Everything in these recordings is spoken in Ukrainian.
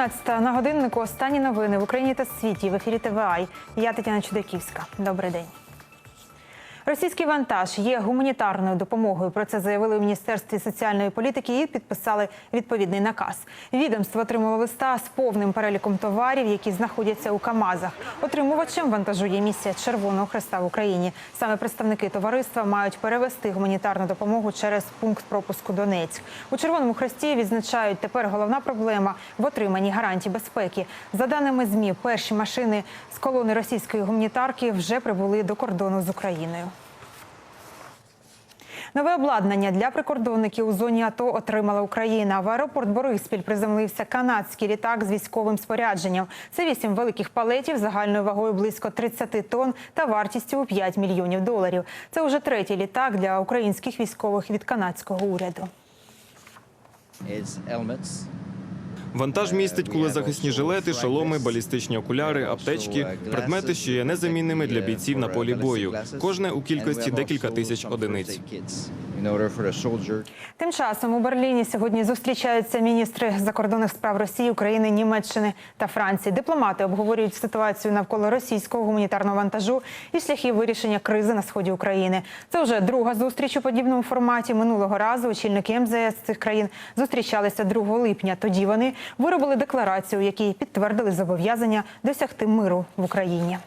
16 на годиннику. Останні новини в Україні та світі в ефірі ТВА. Я Тетяна Чудаківська. Добрий день. Російський вантаж є гуманітарною допомогою. Про це заявили у міністерстві соціальної політики і підписали відповідний наказ. Відомство отримало листа з повним переліком товарів, які знаходяться у Камазах. Отримувачем вантажу є місія Червоного Хреста в Україні. Саме представники товариства мають перевести гуманітарну допомогу через пункт пропуску Донецьк. У Червоному Хресті відзначають тепер головна проблема в отриманні гарантій безпеки. За даними змі, перші машини з колони російської гуманітарки вже прибули до кордону з Україною. Нове обладнання для прикордонників у зоні АТО отримала Україна. В аеропорт Бориспіль приземлився канадський літак з військовим спорядженням. Це вісім великих палетів загальною вагою близько 30 тонн та вартістю у 5 мільйонів доларів. Це вже третій літак для українських військових від канадського уряду. Вантаж містить кулезахисні жилети, шоломи, балістичні окуляри, аптечки, предмети, що є незамінними для бійців на полі бою. Кожне у кількості декілька тисяч одиниць. Тим часом у Берліні сьогодні зустрічаються міністри закордонних справ Росії, України, Німеччини та Франції. Дипломати обговорюють ситуацію навколо російського гуманітарного вантажу і шляхи вирішення кризи на сході України. Це вже друга зустріч у подібному форматі. Минулого разу очільники МЗС цих країн зустрічалися 2 липня. Тоді вони виробили декларацію, в якій підтвердили зобов'язання досягти миру в Україні.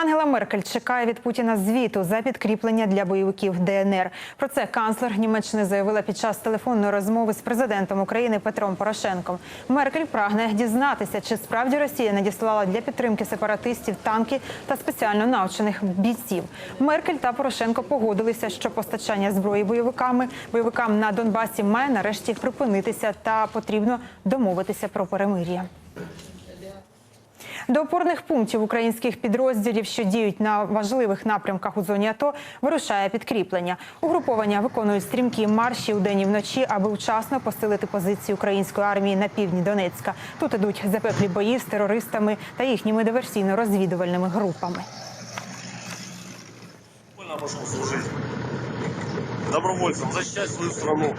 Ангела Меркель чекає від Путіна звіту за підкріплення для бойовиків ДНР. Про це канцлер Німеччини заявила під час телефонної розмови з президентом України Петром Порошенком. Меркель прагне дізнатися, чи справді Росія надіслала для підтримки сепаратистів танки та спеціально навчених бійців. Меркель та Порошенко погодилися, що постачання зброї бойовиками бойовикам на Донбасі має нарешті припинитися та потрібно домовитися про перемир'я. До опорних пунктів українських підрозділів, що діють на важливих напрямках у зоні АТО, вирушає підкріплення. Угруповання виконують стрімкі марші вдень і вночі, аби вчасно посилити позиції української армії на півдні Донецька. Тут ідуть запеклі бої з терористами та їхніми диверсійно-розвідувальними групами. Пошел служить. Добровольцем защищать свою страну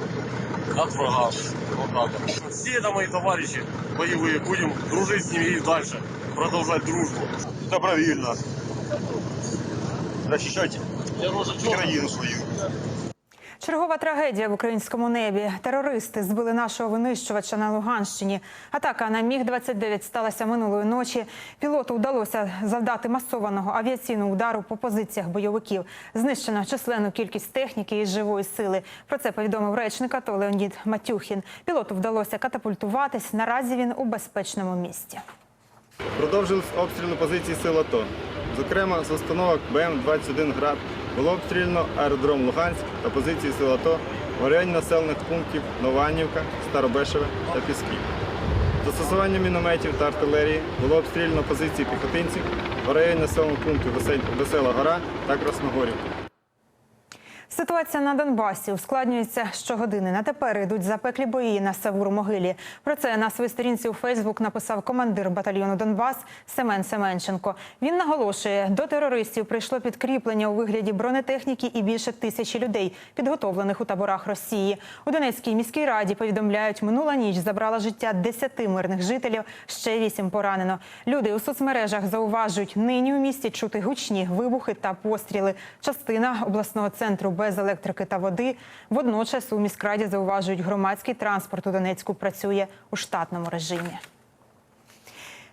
от врага. Вот так. Все это мои товарищи боевые. Будем дружить с ними и дальше. Продолжать дружбу. добровольно защищать країну свою. Чергова трагедія в українському небі. Терористи збили нашого винищувача на Луганщині. Атака на міг 29 сталася минулої ночі. Пілоту вдалося завдати масованого авіаційного удару по позиціях бойовиків. Знищено численну кількість техніки і живої сили. Про це повідомив речник АТО Леонід Матюхін. Пілоту вдалося катапультуватись. Наразі він у безпечному місці. Продовжились обстріли позицій сил АТО. Зокрема, з установок БМ-21 «Град» було обстріляно аеродром Луганськ та позиції сил АТО в районі населених пунктів Нованівка, Старобешеве та Пісків. З Застосуванням мінометів та артилерії було обстріляно позиції піхотинців в районі населених пунктів Весела Гора та Красногорівка. Ситуація на Донбасі ускладнюється щогодини. На тепер йдуть запеклі бої на Савур-Могилі. Про це на своїй сторінці у Фейсбук написав командир батальйону Донбас Семен Семенченко. Він наголошує, до терористів прийшло підкріплення у вигляді бронетехніки і більше тисячі людей, підготовлених у таборах Росії. У Донецькій міській раді повідомляють, минула ніч забрала життя 10 мирних жителів, ще 8 поранено. Люди у соцмережах зауважують, нині у місті чути гучні вибухи та постріли. Частина обласного центру без електрики та води. Водночас у міськраді зауважують, громадський транспорт у Донецьку працює у штатному режимі.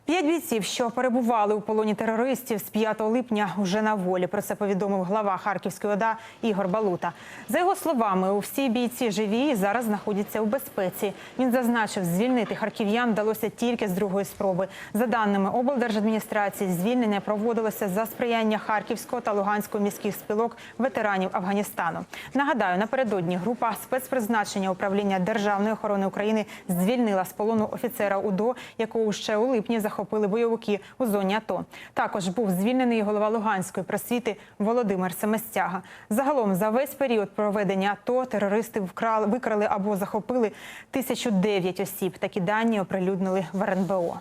П'ять бійців, що перебували у полоні терористів з 5 липня, вже на волі. Про це повідомив глава Харківської ОДА Ігор Балута. За його словами, у всі бійці живі і зараз знаходяться у безпеці. Він зазначив, звільнити харків'ян вдалося тільки з другої спроби. За даними облдержадміністрації, звільнення проводилося за сприяння Харківського та Луганського міських спілок ветеранів Афганістану. Нагадаю, напередодні група спецпризначення управління Державної охорони України звільнила з полону офіцера УДО, якого ще у липні захопили бойовики у зоні АТО. Також був звільнений голова Луганської просвіти Володимир Семестяга. Загалом за весь період проведення АТО терористи вкрали, викрали або захопили 1009 осіб. Такі дані оприлюднили в РНБО.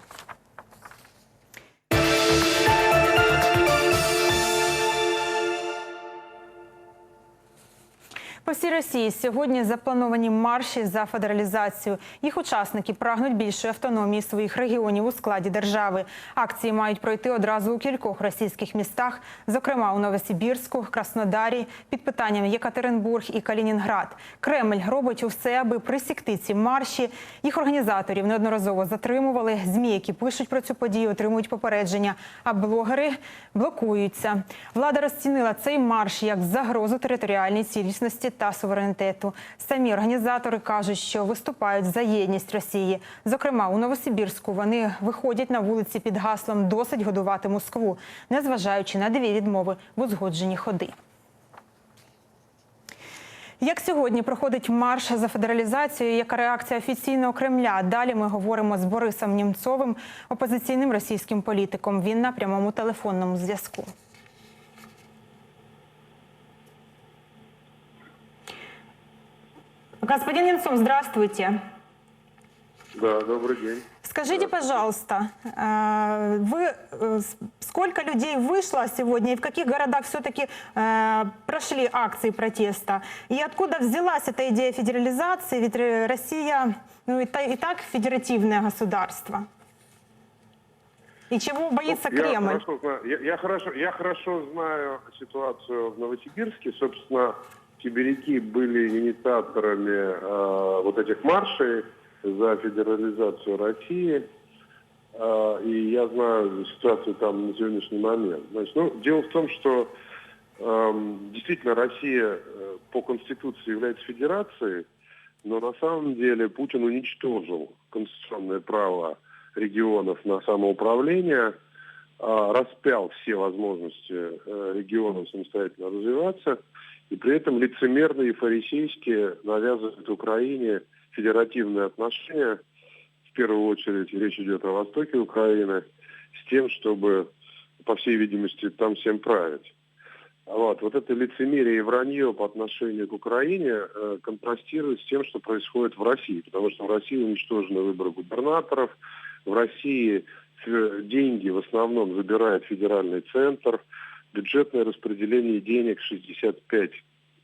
По всій Росії сьогодні заплановані марші за федералізацію. Їх учасники прагнуть більшої автономії своїх регіонів у складі держави. Акції мають пройти одразу у кількох російських містах, зокрема у Новосибірську, Краснодарі, під питанням Єкатеринбург і Калінінград. Кремль робить усе, аби присікти ці марші. Їх організаторів неодноразово затримували. Змі, які пишуть про цю подію, отримують попередження, а блогери блокуються. Влада розцінила цей марш як загрозу територіальній цілісності та суверенітету. Самі організатори кажуть, що виступають за єдність Росії. Зокрема, у Новосибірську вони виходять на вулиці під гаслом Досить годувати Москву, незважаючи на дві відмови в узгоджені ходи. Як сьогодні проходить марш за федералізацію? Яка реакція офіційного Кремля? Далі ми говоримо з Борисом Німцовим, опозиційним російським політиком. Він на прямому телефонному зв'язку. Господин Немцов, здравствуйте. Да, добрый день. Скажите, пожалуйста, э, вы э, сколько людей вышло сегодня и в каких городах все-таки прошли акции протеста? И откуда взялась эта идея федерализации? Ведь э, Россия ну, и, та- и так федеративное государство. И чего боится Я Кремль? хорошо, я, я хорошо, я хорошо знаю ситуацию в Новосибирске. Собственно, сибиряки были инициаторами э, вот этих маршей за федерализацию России. Э, и я знаю ситуацию там на сегодняшний момент. Значит, ну, дело в том, что эм, действительно Россия э, по Конституции является федерацией, но на самом деле Путин уничтожил конституционное право регионов на самоуправление, а, распял все возможности э, регионов самостоятельно развиваться, и при этом лицемерно и фарисейски навязывает Украине федеративные отношения. В первую очередь речь идет о востоке Украины, с тем, чтобы, по всей видимости, там всем править. Вот, вот это лицемерие и вранье по отношению к Украине э, контрастирует с тем, что происходит в России. Потому что в России уничтожены выборы губернаторов, в России э, деньги в основном забирает федеральный центр, бюджетное распределение денег 65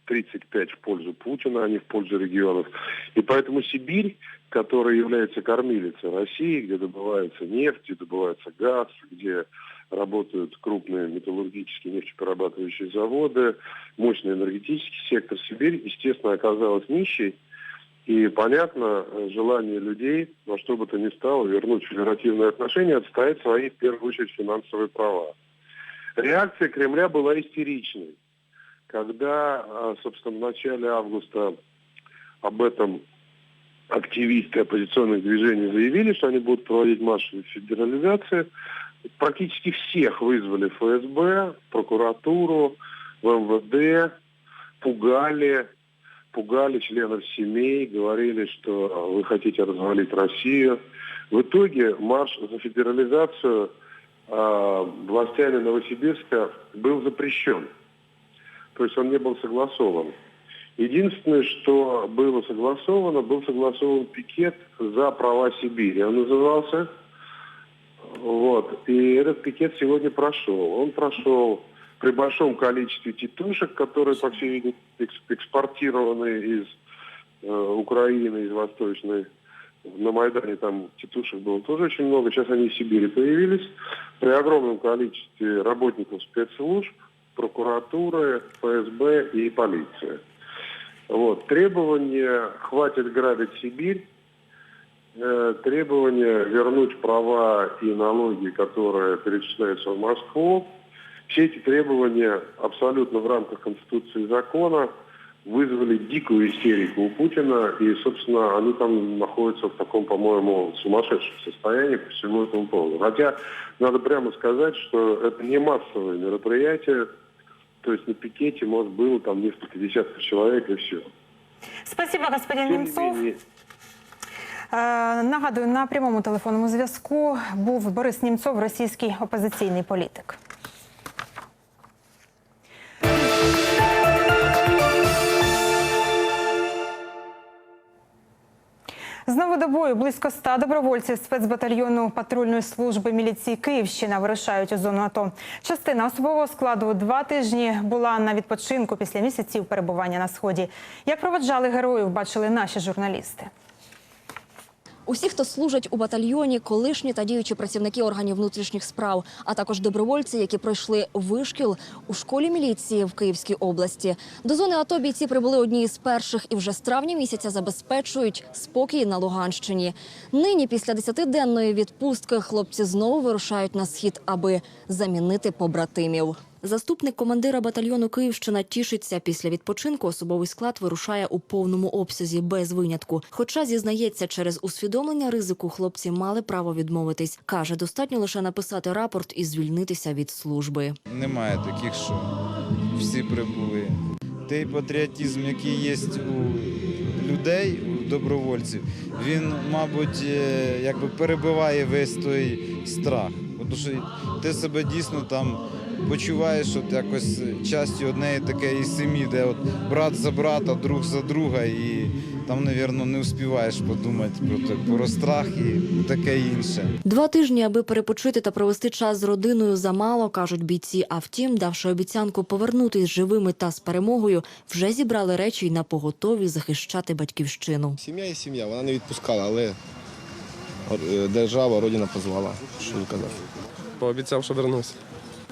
35 в пользу Путина, а не в пользу регионов. И поэтому Сибирь, которая является кормилицей России, где добывается нефть, где добывается газ, где работают крупные металлургические нефтеперерабатывающие заводы, мощный энергетический сектор, Сибирь, естественно, оказалась нищей. И понятно желание людей во что бы то ни стало вернуть федеративные отношения, отстоять свои, в первую очередь, финансовые права. Реакция Кремля была истеричной. Когда, а, собственно, в начале августа об этом активисты оппозиционных движений заявили, что они будут проводить марши федерализации, практически всех вызвали ФСБ, прокуратуру, в МВД, пугали, пугали членов семей, говорили, что вы хотите развалить Россию. В итоге марш за федерализацию э, властями Новосибирска был запрещен. То есть он не был согласован. Единственное, что было согласовано, был согласован пикет за права Сибири. Он назывался. Вот. И этот пикет сегодня прошел. Он прошел при большом количестве тетушек, которые, по всей видимости, экс- экспортированы из э, Украины, из Восточной. На Майдане там тетушек было тоже очень много. Сейчас они в Сибири появились. При огромном количестве работников спецслужб, прокуратуры, ФСБ и полиции. Вот. Требование «хватит грабить Сибирь», э, требование вернуть права и налоги, которые перечисляются в Москву, все эти требования абсолютно в рамках Конституции и закона вызвали дикую истерику у Путина, и, собственно, они там находятся в таком, по-моему, сумасшедшем состоянии по всему этому поводу. Хотя, надо прямо сказать, что это не массовое мероприятие, то есть на пикете, может, было там несколько десятков человек и все. Спасибо, господин Тем не Немцов. менее, Е, Нагадую, на прямому телефонному зв'язку був Борис Німцов, російський опозиційний політик. Знову до бою близько ста добровольців спецбатальйону патрульної служби міліції Київщина вирушають у зону АТО. Частина особового складу два тижні була на відпочинку після місяців перебування на сході. Як проведжали героїв, бачили наші журналісти. Усі, хто служать у батальйоні, колишні та діючі працівники органів внутрішніх справ, а також добровольці, які пройшли вишкіл у школі міліції в Київській області. До зони АТО бійці прибули одні із перших і вже з травня місяця забезпечують спокій на Луганщині. Нині, після 10-денної відпустки, хлопці знову вирушають на схід, аби замінити побратимів. Заступник командира батальйону Київщина тішиться. Після відпочинку особовий склад вирушає у повному обсязі без винятку. Хоча зізнається, через усвідомлення ризику хлопці мали право відмовитись. каже, достатньо лише написати рапорт і звільнитися від служби. Немає таких, що всі прибули. Той патріотизм, який є у людей, у добровольців, він, мабуть, е, якби перебиває весь той страх. Тому що ти себе дійсно там почуваєш от якось частю однієї такої сім'ї, де от брат за брата, друг за друга, і там, мабуть, не успіваєш подумати про, те- про страх і таке інше. Два тижні, аби перепочити та провести час з родиною, замало, кажуть бійці. А втім, давши обіцянку повернутись живими та з перемогою, вже зібрали речі й на поготові захищати батьківщину. Сім'я і сім'я, вона не відпускала, але е, держава, родина позвала, що казав. Пообіцяв, що вернусь.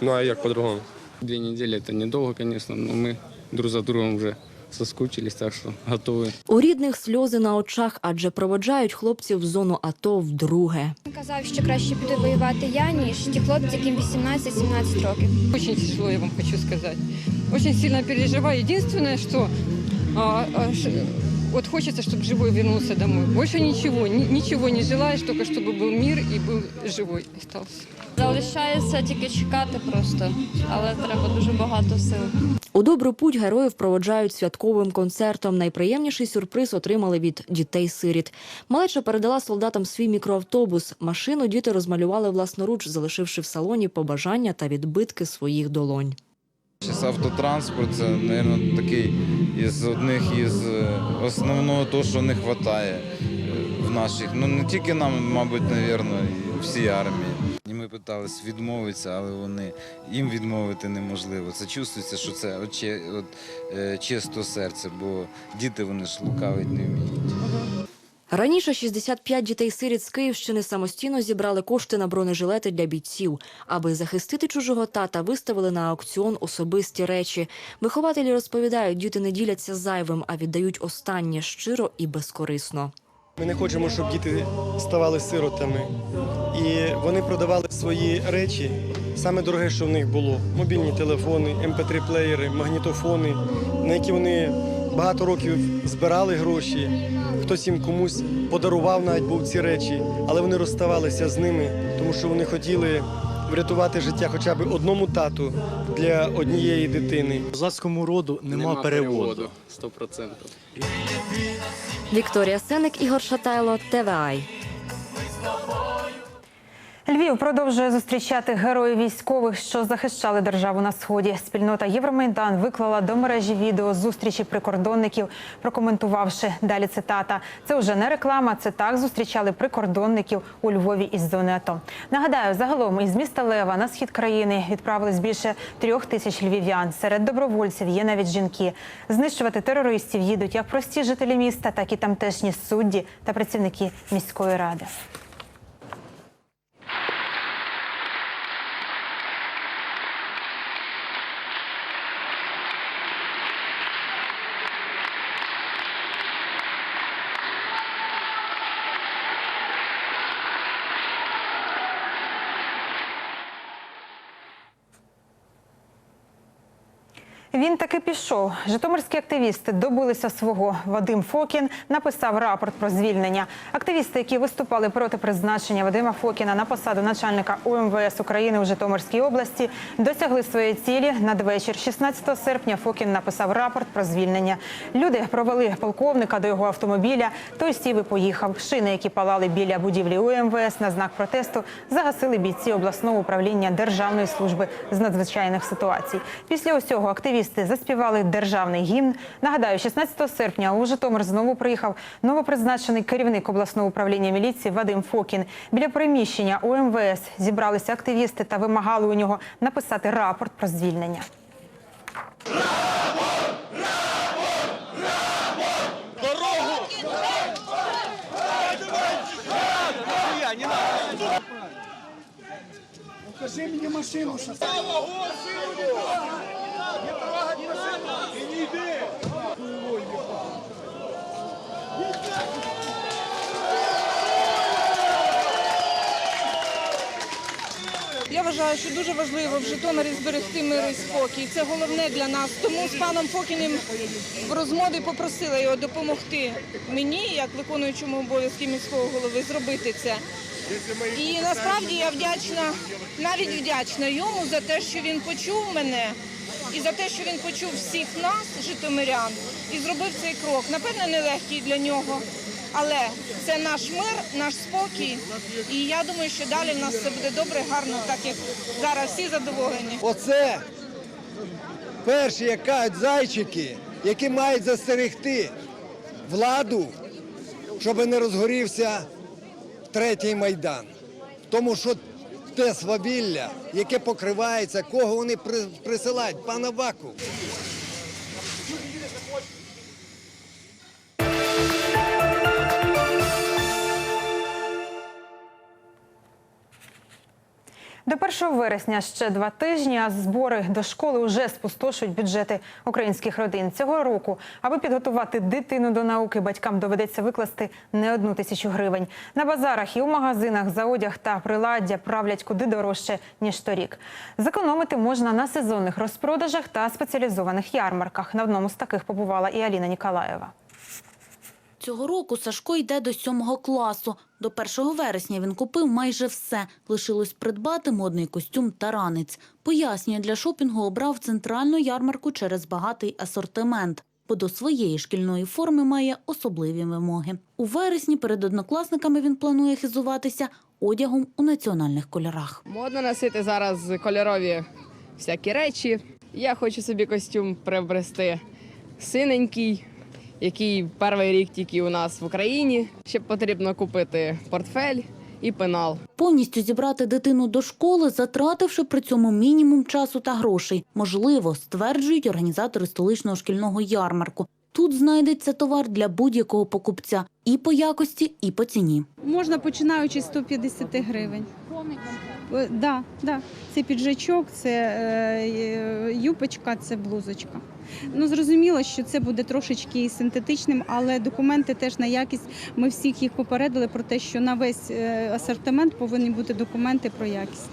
Ну а як по-другому? Две недели это недолго, конечно, но мы друг за другом уже соскучились, так что готовы. У рідних сльози на очах, адже проводжають хлопців в зону АТО вдруге. Казав, що краще піду воювати я, ніж ті хлопці, яким 18-17 років. Очень тяжело, я вам хочу сказать. Очень сильно переживаю. Единственное, что а, а, ш- вот хочется, чтобы живой вернулся домой. Больше ничего, ни- ничего не желаешь, только чтобы был мир и был живой остался. Залишається тільки чекати просто, але треба дуже багато сил. У добру путь героїв проводжають святковим концертом. Найприємніший сюрприз отримали від дітей-сиріт. Малеча передала солдатам свій мікроавтобус. Машину діти розмалювали власноруч, залишивши в салоні побажання та відбитки своїх долонь. Автотранспорт це, мабуть, такий із одних із е, основного того, що не вистачає в наших. Ну не тільки нам, мабуть, мабуть, всій армії. І ми питалися відмовитися, але вони їм відмовити неможливо. Це чувствується, що це от, от, е, чисто серце, бо діти вони ж лукавить не вміють. Раніше 65 дітей-сиріт з Київщини самостійно зібрали кошти на бронежилети для бійців. Аби захистити чужого тата, виставили на аукціон особисті речі. Вихователі розповідають, діти не діляться зайвим, а віддають останнє щиро і безкорисно. Ми не хочемо, щоб діти ставали сиротами. І вони продавали свої речі, саме дороге, що в них було: мобільні телефони, МП3-плеєри, магнітофони, на які вони багато років збирали гроші. Хтось їм комусь подарував навіть був ці речі, але вони розставалися з ними, тому що вони хотіли врятувати життя хоча б одному тату для однієї дитини. В Козацькому роду нема, переводу. Сто процентів. Вікторія Сеник, Ігор Шатайло, ТВАЙ. Львів продовжує зустрічати героїв військових, що захищали державу на сході. Спільнота Євромайдан виклала до мережі відео зустрічі прикордонників, прокоментувавши далі цитата. Це вже не реклама, це так зустрічали прикордонників у Львові із зони АТО. Нагадаю, загалом із міста Лева на схід країни відправились більше трьох тисяч львів'ян. Серед добровольців є навіть жінки. Знищувати терористів їдуть як прості жителі міста, так і тамтешні судді та працівники міської ради. Він таки пішов. Житомирські активісти добилися свого. Вадим Фокін написав рапорт про звільнення. Активісти, які виступали проти призначення Вадима Фокіна на посаду начальника УМВС України у Житомирській області, досягли своєї цілі. Надвечір 16 серпня Фокін написав рапорт про звільнення. Люди провели полковника до його автомобіля. Той сів і поїхав. Шини, які палали біля будівлі УМВС на знак протесту, загасили бійці обласного управління Державної служби з надзвичайних ситуацій. Після усього активісти активісти заспівали державний гімн. Нагадаю, 16 серпня у Житомир знову приїхав новопризначений керівник обласного управління міліції Вадим Фокін. Біля приміщення УМВС зібралися активісти та вимагали у нього написати рапорт про звільнення. Я вважаю, що дуже важливо в Житомирі зберегти мир і спокій. Це головне для нас. Тому з паном Фокіним в розмові попросила його допомогти мені, як виконуючому обов'язки міського голови, зробити це. І насправді я вдячна, навіть вдячна йому за те, що він почув мене і за те, що він почув всіх нас, житомирян, і зробив цей крок. Напевно, нелегкий для нього. Але це наш мир, наш спокій. І я думаю, що далі в нас все буде добре, гарно, так як зараз всі задоволені. Оце перші, як кажуть, зайчики, які мають застерегти владу, щоб не розгорівся третій майдан. Тому що те свавілля, яке покривається, кого вони при- присилають, пана Баку. До 1 вересня ще два тижні, а збори до школи вже спустошують бюджети українських родин. Цього року, аби підготувати дитину до науки, батькам доведеться викласти не одну тисячу гривень. На базарах і у магазинах за одяг та приладдя правлять куди дорожче, ніж торік. Зекономити можна на сезонних розпродажах та спеціалізованих ярмарках. На одному з таких побувала і Аліна Ніколаєва. Цього року Сашко йде до сьомого класу. До 1 вересня він купив майже все. Лишилось придбати модний костюм та ранець. Пояснює, для шопінгу обрав центральну ярмарку через багатий асортимент, бо до своєї шкільної форми має особливі вимоги. У вересні перед однокласниками він планує хизуватися одягом у національних кольорах. Модно носити зараз кольорові всякі речі. Я хочу собі костюм приобрести синенький, який перший рік тільки у нас в Україні. Ще потрібно купити портфель і пенал. Повністю зібрати дитину до школи, затративши при цьому мінімум часу та грошей. Можливо, стверджують організатори столичного шкільного ярмарку. Тут знайдеться товар для будь-якого покупця і по якості, і по ціні. Можна починаючи з 150 гривень. Е, Да, да. Це піджачок, це е, юпочка, це блузочка. Ну зрозуміло, що це буде трошечки і синтетичним, але документи теж на якість. Ми всіх їх попередили про те, що на весь е, асортимент повинні бути документи про якість.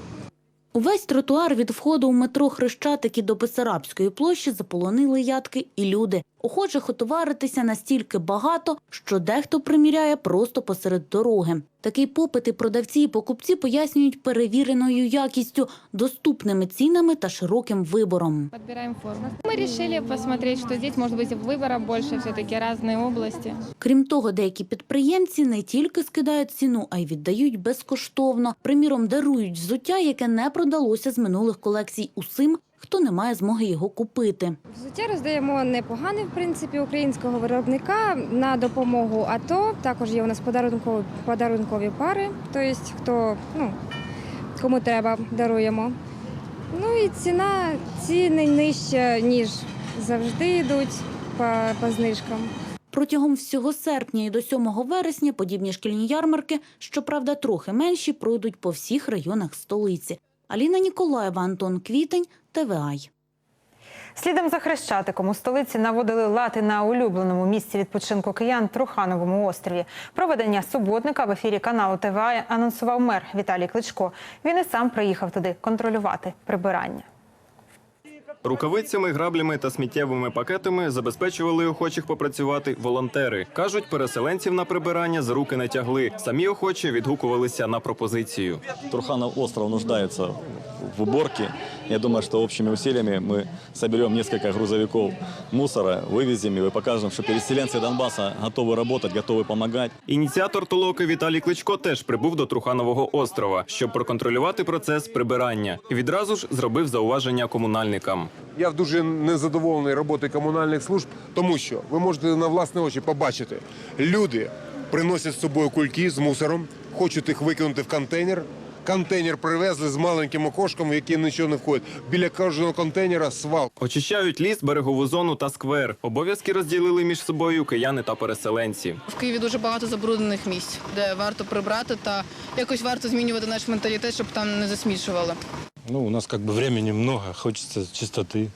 Увесь тротуар від входу у метро Хрещатики до Бесарабської площі заполонили ядки і люди. Охочих отоваритися настільки багато, що дехто приміряє просто посеред дороги. Такий попит і продавці і покупці пояснюють перевіреною якістю, доступними цінами та широким вибором. Подбираем форму. Мы решили посмотреть, что здесь может быть выбора больше, все-таки разные области. Крім того, деякі підприємці не тільки скидають ціну, а й віддають безкоштовно. Приміром, дарують взуття, яке не продалося з минулих колекцій усім, хто не має змоги його купити. Взуття роздаємо непогане, в принципі, українського виробника на допомогу АТО. Також є у нас подарункові, подарункові пари. Тобто, хто ну, кому треба, даруємо. Ну і ціна ціни нижча, ніж завжди йдуть по, по знижкам. Протягом всього серпня і до 7 вересня подібні шкільні ярмарки, щоправда, трохи менші, пройдуть по всіх районах столиці. Аліна Ніколаєва, Антон Квітень, ТВАЙ. Слідом за Хрещатиком у столиці наводили лати на улюбленому місці відпочинку киян Трухановому острові. Проведення суботника в ефірі каналу ТВА анонсував мер Віталій Кличко. Він і сам приїхав туди контролювати прибирання. Рукавицями, граблями та сміттєвими пакетами забезпечували охочих попрацювати волонтери. Кажуть, переселенців на прибирання за руки не тягли. Самі охочі відгукувалися на пропозицію. Труханов остров нуждается в уборке. Я думаю, что общими усилиями мы соберем несколько грузовиков мусора, вывезем его и покажем, что переселенцы Донбасса готовы работать, готовы помогать. Ініціатор толоки Віталій Кличко теж прибув до Труханового острова, щоб проконтролювати процес прибирання. І відразу ж зробив зауваження комунальникам. Я дуже незадоволений роботою комунальних служб, тому що ви можете на власні очі побачити, люди приносять з собою кульки з мусором, хочуть їх викинути в контейнер. Контейнер привезли з маленьким окошком, в який нічого не входить. Біля кожного контейнера свал. Очищають ліс, берегову зону та сквер. Обов'язки розділили між собою кияни та переселенці. В Києві дуже багато забруднених місць, де варто прибрати та якось варто змінювати наш менталітет, щоб там не засмічували. Ну, у нас как бы времени много, хочется чистоты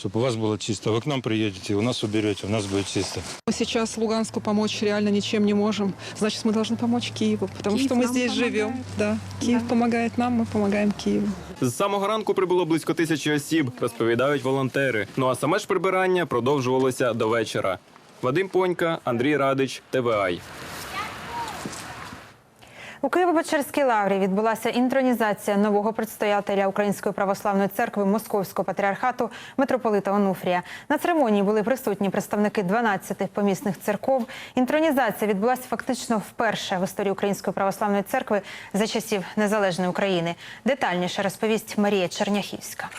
Чтобы у вас было чисто. Вы к нам приедете, у нас уберете, у нас будет чисто. Мы сейчас Луганску помочь реально ничем не можем. Значит, мы должны помочь Киеву, потому Киев что мы нам здесь помогает. живем. Да. Киев помогает нам, мы помогаем Киеву. З самого ранку прибуло близько тисячі осіб, розповідають волонтери. Ну а саме ж прибирання продовжувалося до вечора. Вадим Понька, Андрій Радич, ТВАЙ. У Києво-Печерській лаврі відбулася інтронізація нового предстоятеля Української православної церкви Московського патріархату митрополита Онуфрія. На церемонії були присутні представники 12 помісних церков. Інтронізація відбулася фактично вперше в історії Української православної церкви за часів незалежної України. Детальніше розповість Марія Черняхівська.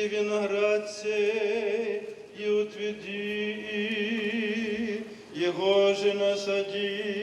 Посети виноград і и твіді, его же насади.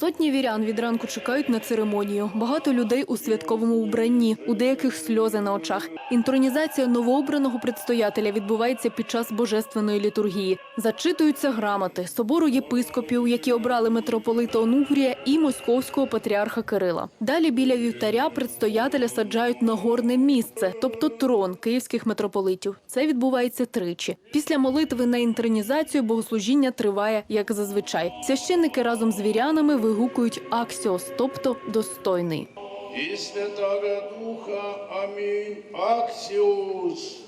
Сотні вірян від ранку чекають на церемонію. Багато людей у святковому вбранні, у деяких сльози на очах. Інтронізація новообраного предстоятеля відбувається під час божественної літургії. Зачитуються грамоти собору єпископів, які обрали митрополита Онуфрія і московського патріарха Кирила. Далі біля вівтаря предстоятеля саджають на горне місце, тобто трон київських митрополитів. Це відбувається тричі. Після молитви на інтронізацію богослужіння триває як зазвичай. Священники разом з вірянами вигукують аксіос, тобто достойний. І Святого Духа, Амінь Аксиус.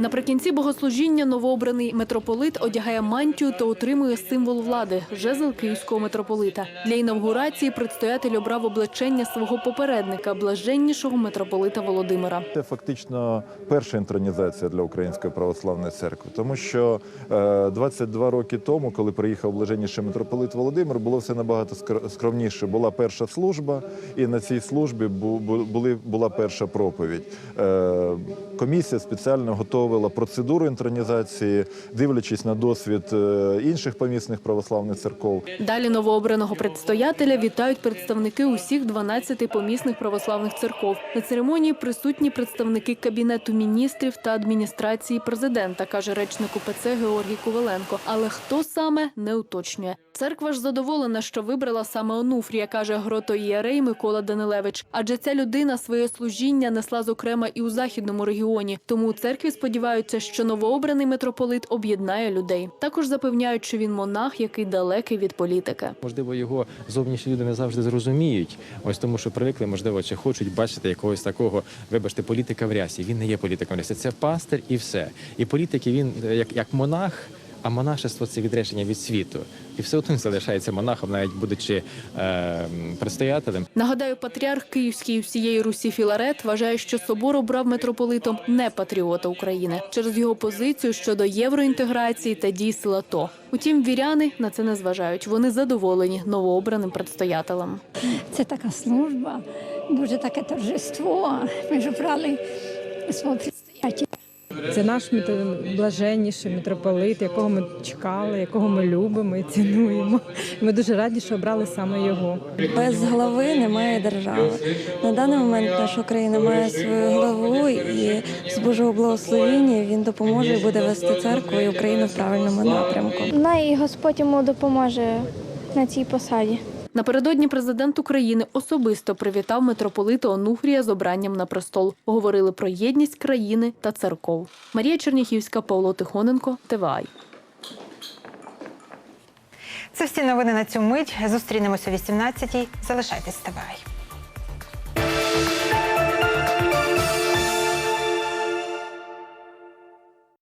Наприкінці богослужіння новообраний митрополит одягає мантію та отримує символ влади жезл київського митрополита. Для інавгурації предстоятель обрав облачення свого попередника, блаженнішого митрополита Володимира. Це фактично перша інтронізація для Української православної церкви, тому що е, 22 роки тому, коли приїхав блаженніший митрополит Володимир, було все набагато скр- скромніше. Була перша служба, і на цій службі бу- бу- були, була перша проповідь. Комісія спеціально готувала процедуру інтронізації, дивлячись на досвід е, інших помісних православних церков. Далі новообраного предстоятеля вітають представники усіх 12 помісних православних церков. На церемонії присутні представники кабінету міністрів та адміністрації президента, каже речник УПЦ Георгій Коваленко. Але хто саме не уточнює. Церква ж задоволена, що вибрала саме Онуфрія, каже гротоієрей Микола Данилевич. Адже ця людина своє служіння несла зокрема і у західному регіоні. Тому у церкві сподіваються, що новообраний митрополит об'єднає людей. Також запевняють, що він монах, який далекий від політики. Можливо, його зовнішні люди не завжди зрозуміють. Ось тому, що привикли, можливо, чи хочуть бачити якогось такого, вибачте, політика в рясі. Він не є політиком в рясі, це пастир і все. І політики він е, як, як монах. А монашество це відречення від світу, і все одно залишається монахом, навіть будучи е, предстоятелем. Нагадаю, патріарх Київський і всієї Русі Філарет вважає, що собор обрав митрополитом не патріота України через його позицію щодо євроінтеграції та дій сил АТО. Утім, віряни на це не зважають. Вони задоволені новообраним предстоятелем. Це така служба, дуже таке торжество. Ми ж обрали свого предстоятеля. Це наш митро- блаженніший митрополит, якого ми чекали, якого ми любимо і цінуємо. Ми дуже раді, що обрали саме його. Без голови немає держави. На даний момент наша країна має свою главу, і з Божого благословення він допоможе і буде вести церкву і Україну в правильному напрямку. Най Господь йому допоможе на цій посаді. Напередодні президент України особисто привітав митрополита Онуфрія з обранням на престол. Говорили про єдність країни та церков. Марія Черніхівська, Павло Тихоненко, ТВАЙ. Це всі новини на цю мить. Зустрінемося о 18-й. Залишайтесь з ТВА.